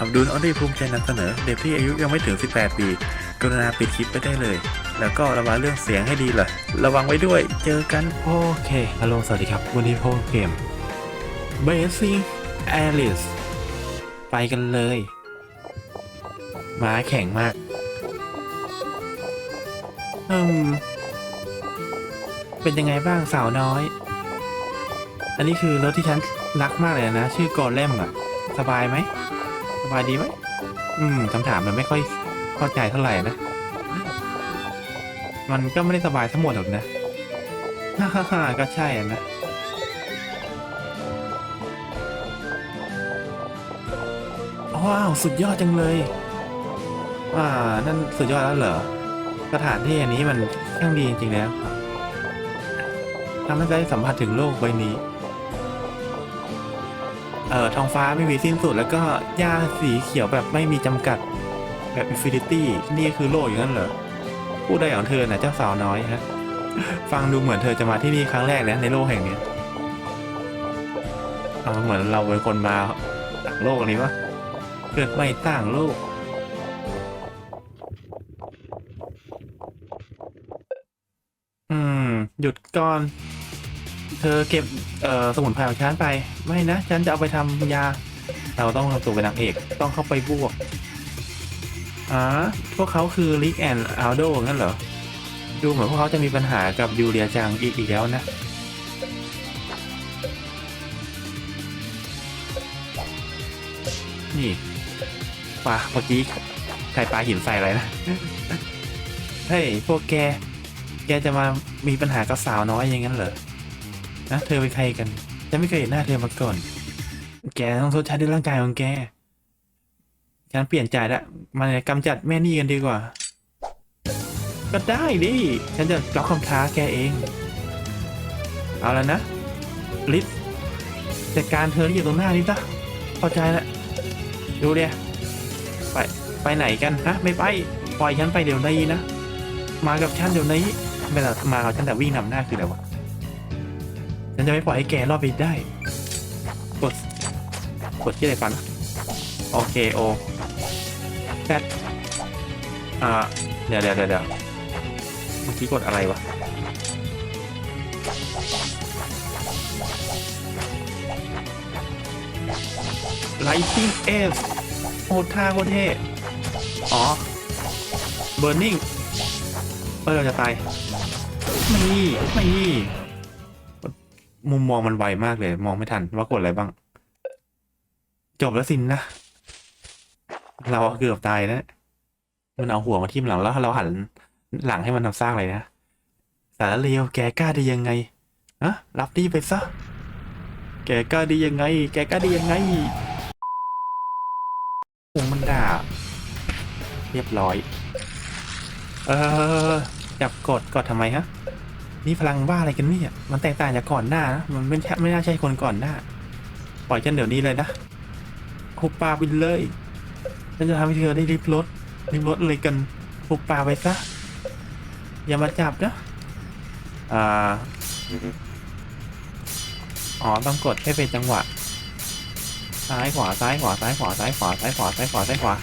อับดุลออดีภูมิใจนำเสนอเด็กที่อายุยังไม่ถึง 18 ปี กรุณาปิดคลิปไปได้เลย แล้วก็ระวังเรื่องเสียงให้ดีล่ะ ระวังไว้ด้วย เจอกัน โอเคฮัลโหลสวัสดีครับ วันนี้พบเกม Basic Alice ไปกันเลย ม้าแข็งมาก อืม เป็นยังไงบ้างสาวน้อย อันนี้คือรถที่ฉันรักมากเลยนะ ชื่อกอแลมอะสบายไหม บายดีไหมอืมคำถามมันไม่ค่อยเข้าใจเท่าไหร่นะ มันก็ไม่ได้สบายทั้งหมดหรอกนะ ฮ่าฮ่าก็ใช่อนะ ว้าว สุดยอดจังเลย อ่า นั่นสุดยอดแล้วเหรอ สถานที่อันนี้มันช่างดีจริงๆแล้วทำให้ได้สัมผัสถึงโลกใบนี้ เอ่อท้องฟ้าไม่มีสิ้นสุด แล้วก็หญ้าสีเขียวแบบไม่มีจำกัด แบบอินฟินิตี้นี่คือโลกอย่างนั้นเหรอพูดได้ของเธอนะเจ้าสาวน้อยฮะฟังดูเหมือนเธอจะมาที่นี่ครั้งแรกแล้วในโลกแห่งนี้เอาเหมือนเราเป็นคนมาต่างโลกนี้วะเกิดไม่ต่างโลกอืม หยุดก่อน อเก็บเอ่อสมุนไพรของฉันไป ไม่นะ ฉันจะเอาไปทำยา เราต้องทำตัวเป็นนางเอก ต้องเข้าไปบวกอ่าพวกเขาคือลิกแอนอัลโดงั้นเหรอ ดูเหมือนพวกเขาจะมีปัญหากับยูเรียจังอีกอีกแล้วนะ นี่ปลาเมื่อกี้ใครปลาหินใส่อะไรนะ เฮ้ย พวกแก แกจะมามีปัญหากับสาวน้อยอย่างนั้นเหรอ นะเธอเป็นใครกันฉันไม่เคยเห็นหน้าเธอมาก่อน แกต้องทดใช้ด้วยร่างกายของแกฉันเปลี่ยนใจละมากำจัดแม่นี่กันดีกว่า ก็ได้ดิ ฉันจะรับคำท้าแกเอง เอาแล้วนะลิสจัดการเธอที่อยู่ตรงหน้านี้ซะเข้าใจละดูเดียไปไปไหนกันฮะ ไม่ไปปล่อยฉันไปเดี๋ยวนี้นะ มากับฉันเดี๋ยวนี้ไม่ละมากับฉันแต่วิ่งนำหน้าคืออะไรวะ ฉันจะไม่ปล่อยให้แกรอดไปได้ กด กดที่อะไรก่อนโอเคโอแซดอ่า เดี๋ยวเดี๋ยวเดี๋ยวเมื่อกี้กดอะไรวะไลทิงเอสโหดท่าโคตรเท่ อ๋อเบอร์นิ่งเออเราจะตาย ไม่ ไม่ มุมมองมันไวมากเลย มองไม่ทันว่ากดอะไรบ้าง จบแล้วสินนะ เราเกือบตายนะมันเอาหัวมาทิ่มหลังแล้วเราหันหลังให้มันทำสร้างเลยนะ สารเลวแกกล้าได้ยังไงอะรับดีไปซะ แกกล้าดียังไง แกกล้าดียังไงโอ้มันด่า เรียบร้อย เออจับกดกดทำไมฮะ นี่พลังบ้าอะไรกันเนี่ย มันแตกต่างจากก่อนหน้านะ มันไม่ใช่ไม่น่าใช่คนก่อนหน้า ปล่อยฉันเดี๋ยวนี้เลยนะหุบปากไปเลยฉันจะทำให้เธอได้รีบรถรีบรถเลยกันหุบปาไปซะ อย่ามาจับนะ อ่า อ๋อ ต้องกดให้เป็นจังหวะ ซ้ายขวา ซ้ายขวา ซ้ายขวา ซ้ายขวา ซ้ายขวา ซ้ายขวา ซ้ายขวา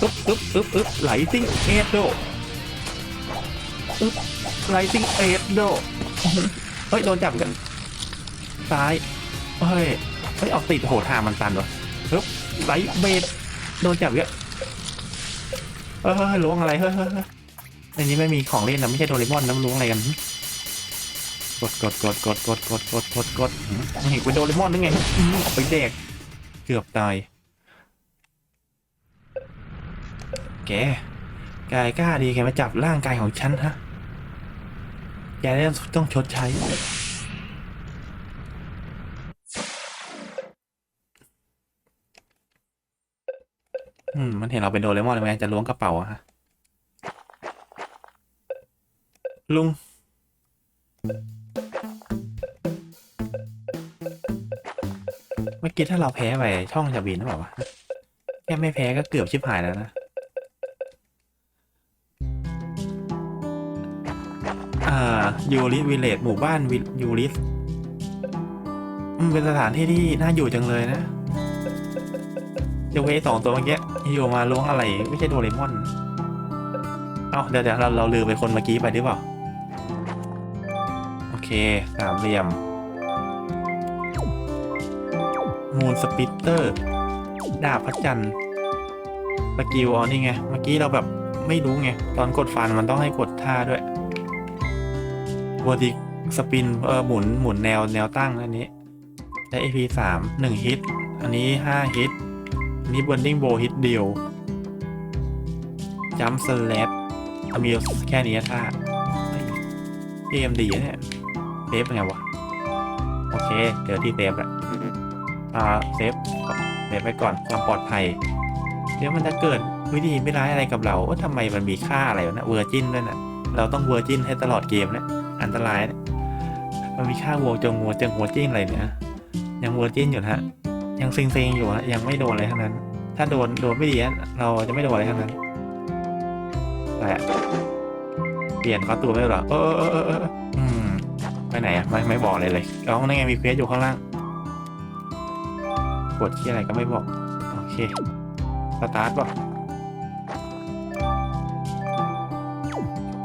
อึ๊บอึ๊บอึ๊บอึ๊บไหลซิ่งเอโดอึ๊บ ไลซิ่งเอดโดเฮ้ย โดนจับกัน ซ้าย เฮ้ย เฮ้ย ออกติดโหทางมันตันวะปึ๊บไหลเบดโดนจับเยอะเฮ้ยล้วงอะไร เฮ้ยเฮ้ยในนี้ไม่มีของเล่นนะไม่ใช่โดเรมอนนะล้วงอะไรกัน กดกดกดกดกดกดกดกดกดหืมเห็นเป็นโดเรมอนนึงไงออกไปแดกเกือบตาย แก กายกล้าดีแกมาจับร่างกายของฉันฮะ แกต้องชดใช้ อืม มันเห็นเราเป็นโดเรมอนเลยไหมจะล้วงกระเป๋าอะฮะ ลุง เมื่อกี้ถ้าเราแพ้ไปช่องจะบินหรือเปล่าวะ แค่ไม่แพ้ก็เกือบชิบหายแล้วนะ อ่ายูริสวิลเลจหมู่บ้านยูริสเป็นสถานที่ที่น่าอยู่จังเลยนะเจะเวสองตัวเมื่อกี้อยู่มาล้วงอะไร ไม่ใช่โดเรมอน เอ้าเดี๋ยวเดี๋ยวเราเราลืมไปคนเมื่อกี้ไปหรือเปล่า โอเคสามเหลี่ยม มูนสปิตเตอร์ ดาบพระจันทร์สกิลอ๋อนี่ไง เมื่อกี้เราแบบไม่รู้ไง ตอนกดฟันมันต้องให้กดท่าด้วย วอร์ดิสปินเออหมุนหมุนแนวแนวตั้งอันนี้ได้ AP สามหนึ่งฮิต อันนี้ห้าฮิต อันนี้เบิร์นดิ้งโบฮิตเดียวจัมป์สแลปมีแค่นี้ท่าเกมดีนะเนี่ยเซฟเป็นไงวะ โอเคเดี๋ยวที่เซฟแหละอ่าเซฟเซฟไว้ก่อนความปลอดภัย เดี๋ยวมันจะเกิดวิธีไม่ร้ายอะไรกับเราว่าทำไมมันมีค่าอะไรวะนะเวอร์จินด้วยนะเราต้องเวอร์จินให้ตลอดเกมนะ อันตรายนะมันมีค่าวัวจงวัวจงวัวจิ้นอะไรเนี่ยยังวอร์จินอยู่ฮะ ยังเซ็งๆอยู่นะยังไม่โดนอะไรทั้งนั้น ถ้าโดนโดนไม่ดีเราจะไม่โดนอะไรทั้งนั้นอะไรอะเปลี่ยนคอตัวไม่หรอเออเออเอออืมไปไหนอะไม่ไม่บอกเลยเลยอ๋อนั่นไงมีเควสอยู่ข้างล่างกดที่อะไรก็ไม่บอก โอเคสตาร์ทป่ะ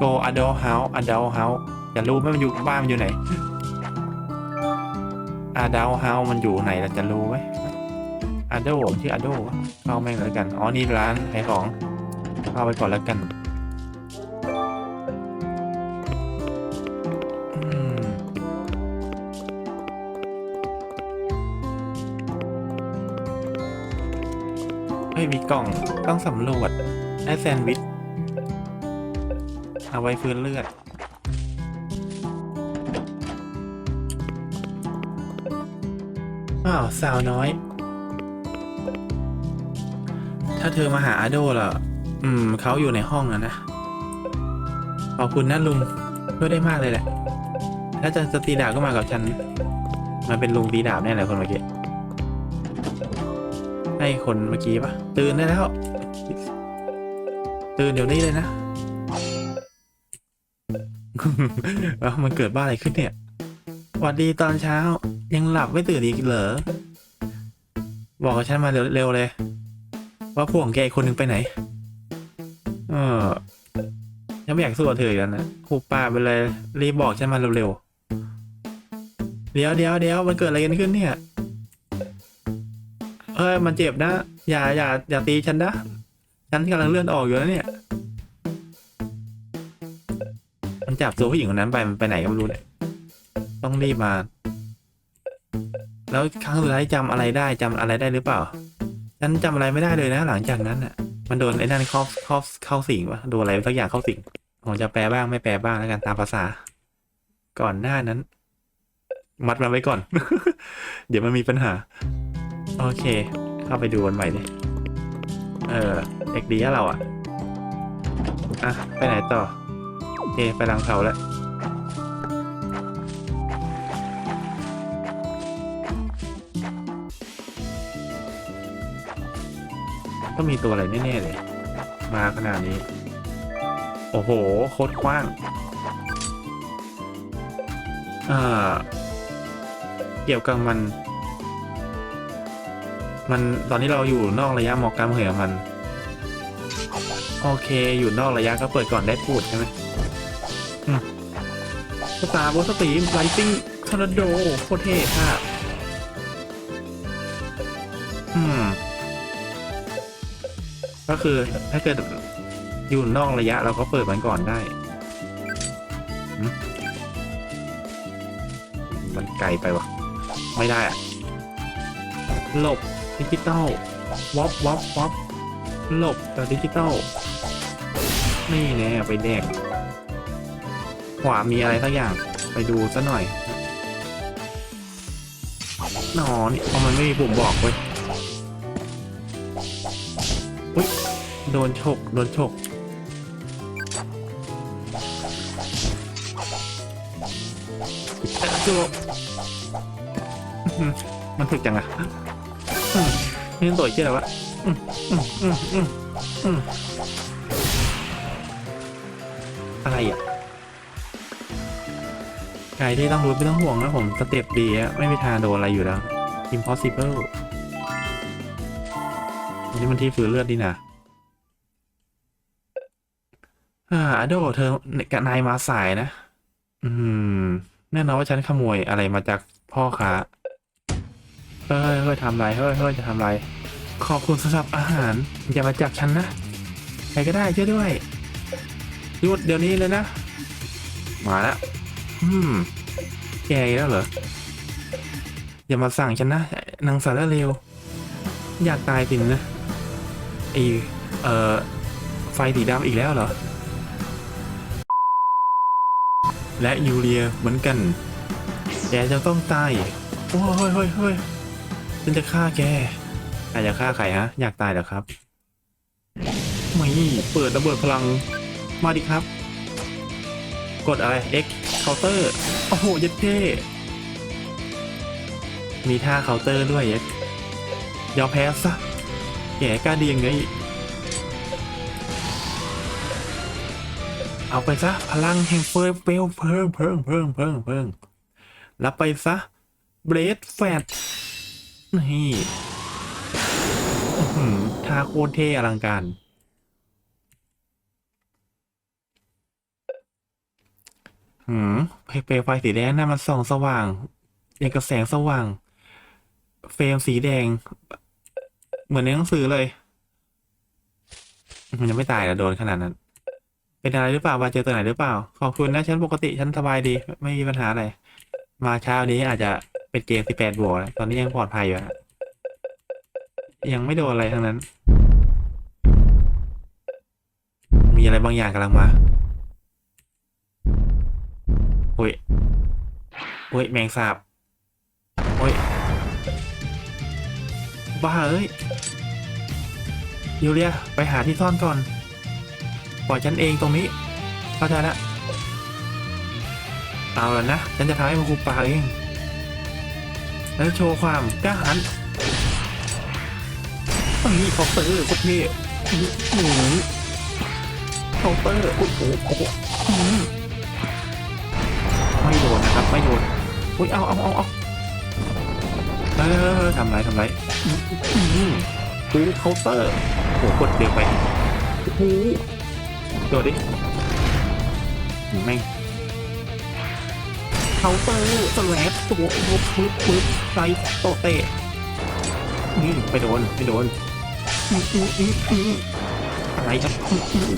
go adult house adult house จะรู้ไหมมันอยู่บ้านมันอยู่ไหน adult house มันอยู่ไหนเราจะรู้ไหม adult ชื่อ adult วะเข้าแม่งแล้วกัน อ๋อ นี่ร้านขายของเข้าไปก่อนแล้วกันเฮ้ยมีกล่องต้องสำรวจได้แซนด์วิชเอาไว้ฟื้นเลือด อ้าวสาวน้อย ถ้าเธอมาหาอาโดล่ะ อืมเขาอยู่ในห้องนะนะขอบคุณนะลุงช่วยได้มากเลยแหละ ถ้าจะจะตีดาบก็มากับฉัน มันเป็นลุงตีดาบแน่เลยคนเมื่อกี้ให้คนเมื่อกี้ปะตื่นได้แล้ว ตื่นเดี๋ยวนี้เลยนะอ้ามันเกิดบ้าอะไรขึ้นเนี่ยสวัสดีตอนเช้า ยังหลับไม่ตื่นอีกเหรอ บอกกับฉันมาเร็วๆเลย ว่าพวกของแกอีกคนหนึ่งไปไหน เออฉันไม่อยากสู้กับเธออีกแล้วนะหูปาไปเลย รีบบอกฉันมาเร็วๆ เดี๋ยวเดี๋ยวเดี๋ยวมันเกิดอะไรกันขึ้นเนี่ย เอ้ยมันเจ็บนะ อย่าอย่าอย่าตีฉันนะ ฉันกำลังเลื่อนออกอยู่แล้วเนี่ย มันจับตัวผู้หญิงคนนั้นไปมันไปไหนก็ไม่รู้เนี่ยต้องรีบมา แล้วครั้งสุดท้ายจำอะไรได้จำอะไรได้หรือเปล่า ฉันจำอะไรไม่ได้เลยนะ หลังจากนั้นอะ มันโดนไอ้นั่นเข้าเข้าเข้าสิงวะโดนอะไรสักอย่างเข้าสิงผมจะแปลบ้างไม่แปลบ้างแล้วกันตามภาษา ก่อนหน้านั้น มัดมันไว้ก่อน เดี๋ยวมันมีปัญหา โอเค เข้าไปดูกันใหม่ดิเออเด็กดีเราอะอะ ไปไหนต่อ โอเค ไปลังเขาแล้ว ต้องมีตัวอะไรแน่ๆเลย มาขนาดนี้ โอ้โห โคตรกว้างอ่าเกี่ยวกับมัน มันตอนนี้เราอยู่นอกระยะหมอกการเหยมัน โอเค อยู่นอกระยะก็เปิดก่อนได้พูดใช่ไหมอืมสตาร์บอสตีมไลติ้งทอร์นาโดโคตรเท่ค่ะอืม ก็คือถ้าเกิดอยู่นอกระยะเราก็เปิดมันก่อนได้ มันไกลไปวะไม่ได้อะหลบดิจิตอลวอปวอปวอปหลบกับดิจิตอลนี่แน่ไปแดกขวามีอะไรสักอย่างไปดูซะหน่อยนอนี่เพราะมันไม่มีปุ่มบอกเว้ย อุ๊ยโดนฉกโดนฉกจูอื้อหือมันถึกจังอะนี่ตัวเชี่ยอะไรวะอะไรอะไก่ที่ต้องรู้ไม่ต้องห่วงนะผม สเต็ปดีอะไม่มีทางโดนอะไรอยู่แล้ว impossible อันนี้มันที่ฝืนเลือดนี่นะอ่าอโดเธอกนายมาสายนะ อืม แน่นอนว่าฉันขโมยอะไรมาจากพ่อค้าเฮ้ยเฮ้ยทำไรเฮ้ยเฮ้ยจะทำไร ขอบคุณสำหรับอาหาร อย่ามาจับฉันนะใครก็ได้ช่วยด้วยหยุดเดี๋ยวนี้เลยนะ มาแล้วอืม แกแล้วเหรอ อย่ามาสั่งฉันนะนางสารเลวอยากตายจริงนะ ไอเอ่อไฟสีดำอีกแล้วเหรอ และยูเรียเหมือนกัน แกจะต้องตาย โอ้ยเฮ้ยเฮ้ยฉันจะฆ่าแกอาจจะฆ่าใครฮะ อยากตายเหรอครับไม่เปิดระเบิดพลังมาดิครับ กดอะไร X เคาน์เตอร์ โอ้โหยัดเท่มีท่าเคาน์เตอร์ด้วยยัดยอมแพ้ซะ แกกล้าดียังไง เอาไปซะพลังแห่งเฟิร์เฟลเพิ่มเพิ่มเพิ่มเพิ่มเพิ่มรับไปซะเบรดแฟตนี่ท่าโคตรเท่อลังการ หืมเปลวไฟสีแดงนั่นมันส่องสว่างอย่างกับแสงสว่าง เฟรมสีแดง เหมือนในหนังสือเลย มันยังไม่ตายนะโดนขนาดนั้น เป็นอะไรหรือเปล่ามาเจอตัวไหนหรือเปล่า ขอบคุณนะฉันปกติฉันสบายดี ไม่มีปัญหาอะไร มาเช้านี้อาจจะเป็นเกมสิบแปดบวกตอนนี้ยังปลอดภัยอยู่ฮะยังไม่โดนอะไรทั้งนั้น มีอะไรบางอย่างกำลังมาโอ้ยโอ้ยแมงสาบโอ้ย บ้าเอ้ยยูเลียไปหาที่ซ่อนก่อน ปล่อยฉันเองตรงนี้ เข้าใจละเอาแล้วนะ ฉันจะทำให้มันคูปากเอง แล้วโชว์ความกล้าหาญอันนี้เคาน์เตอร์พวกนี้หนูเคาน์เตอร์โอ้โหโอ้โหไม่โดนนะครับ ไม่โดนอุ้ยเอาเอาเอาเอา ออทำไรทำไรอืมปูเคาน์เตอร์โหกดเร็วไปโดดดิแม่งเคาน์เตอร์สแลปตัวปึ๊บปึ๊บปึ๊บไรโตเตะอืมไปโดนไปโดนอืมอืมอืมอืมอะไรครับ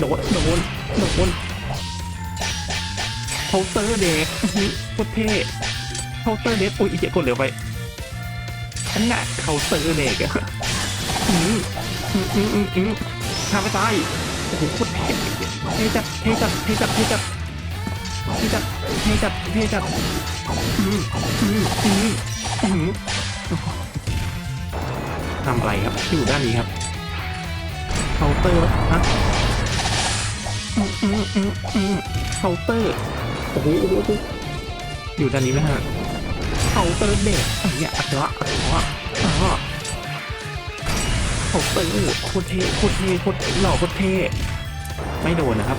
โดนโดนโดนเคาน์เตอร์เด็กโคตรเท่เคาน์เตอร์เด็กอุ้ยอีเจี๊กดเร็วไป อันน่ะเคาเตอร์เด็กอะอืมอืมอืมอืมอืมทำไปตายโอ้โหโคตรเท่เท่จัดเท่จัดเท่จัดเท่จัดเท่จัดเท่จัดเท่จัดอืมอืมอืมอืมทำอะไรครับอยู่ด้านนี้ครับเคาน์เตอร์ฮะอืมอืมอืมอืมเคาน์เตอร์โอ้โหอยู่ด้านนี้ไหมฮะ เคาเตอร์เด็กอันเนี้ยอัตละอัตละอัตละเคาเตอร์โคตรเท่โคตรเท่โคตรหล่อโคตรเท่ไม่โดนนะครับ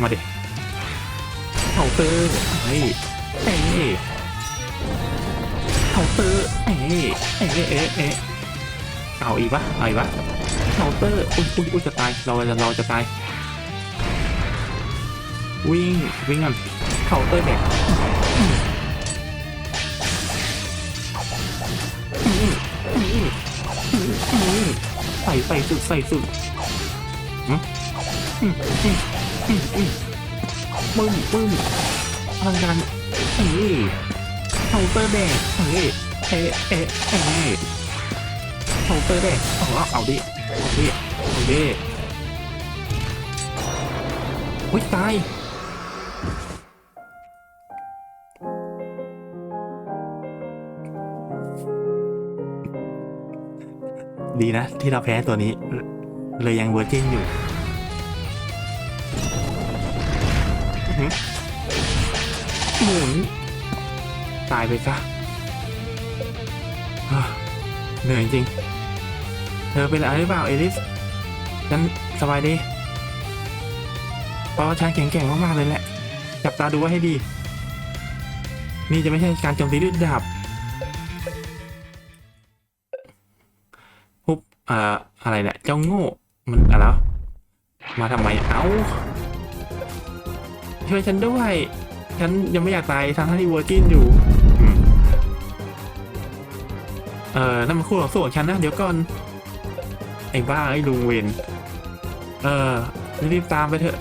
มาดิเคาเตอร์เฮ้ยเอ้ยเคาเตอร์เอ้เอ้ยเอ้ยเอ้ยเอาอีกปะเอาอีกปะเคาเตอร์อุ้ยอุ้ยอุ้ยจะตายเราจะเราจะตายวิ่งวิ่งกัน เคาน์เตอร์เด็กใส่ใส่สุดใส่สุดปึ้มปึ้มพลังงานเอ้เคาน์เตอร์แดงเอ้ยเอ๊ะเอ๊ะเอ๊ะเคาน์เตอร์แดงเอาเอาดิเอาดิเอาดิอุ้ยตาย ดีนะ ที่เราแพ้ตัวนี้ เลยยังเวอร์จินอยู่หมุนตายไปซะเหนื่อยจริง เธอเป็นอะไรหรือเปล่า เอลิส ฉันสบายดี เพราะว่าฉันแข็งแกร่งมากๆเลยแหละ จับตาดูไว้ให้ดี นี่จะไม่ใช่การโจมตีด้วยดาบ อ่าอะไรเนี่ยเจ้าโง่มันอะไรวะมาทำไมเอ้าช่วยฉันด้วย ฉันยังไม่อยากตายทั้งที่เวอร์จินอยู่เออนั่นมันคู่ต่อสู้ของฉันนะ เดี๋ยวก่อน ไอ้บ้าไอ้ลุงเวนเออรีบตามไปเถอะ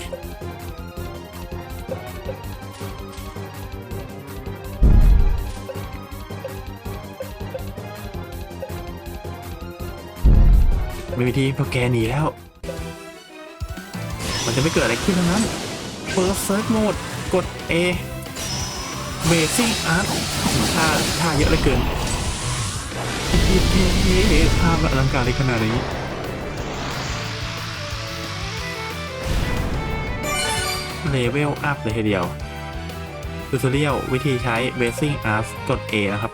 ไม่มีที่พวกแกหนีแล้ว มันจะไม่เกิดอะไรขึ้นทั้งนั้น First Search Mode กด A Basic Art ท่าท่าเยอะเหลือเกินภาพอลังการในขนาดนี้เลเวลอัพเลยทีเดียวทูตเรียลวิธีใช้ Basic Art กด A นะครับ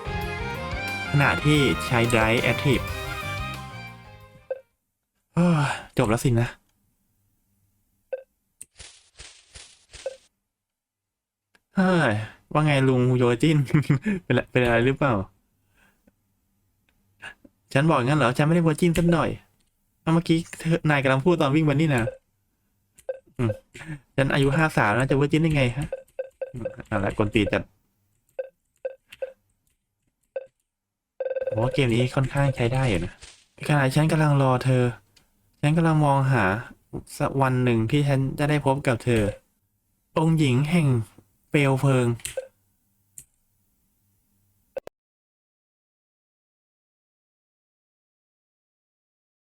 ขณะที่ใช้ Drive Active จบแล้วสินะ เฮ้ย ว่าไงลุงโยจิน เป็นอะไรเป็นอะไรหรือเปล่า ฉันบอกงั้นเหรอ ฉันไม่ได้โยจินสักหน่อยเอาเมื่อกี้นายกำลังพูดตอนวิ่งมานี่นะฉันอายุห้าสามแล้วจะโยจินได้ไงฮะอืมเอะไรกลตีจัดผมว่าเกมนี้ค่อนข้างใช้ได้อยู่นะขณะฉันกำลังรอเธอ ฉันกำลังมองหาสักวันหนึ่งที่ฉันจะได้พบกับเธอ องค์หญิงแห่งเปลวเพลิง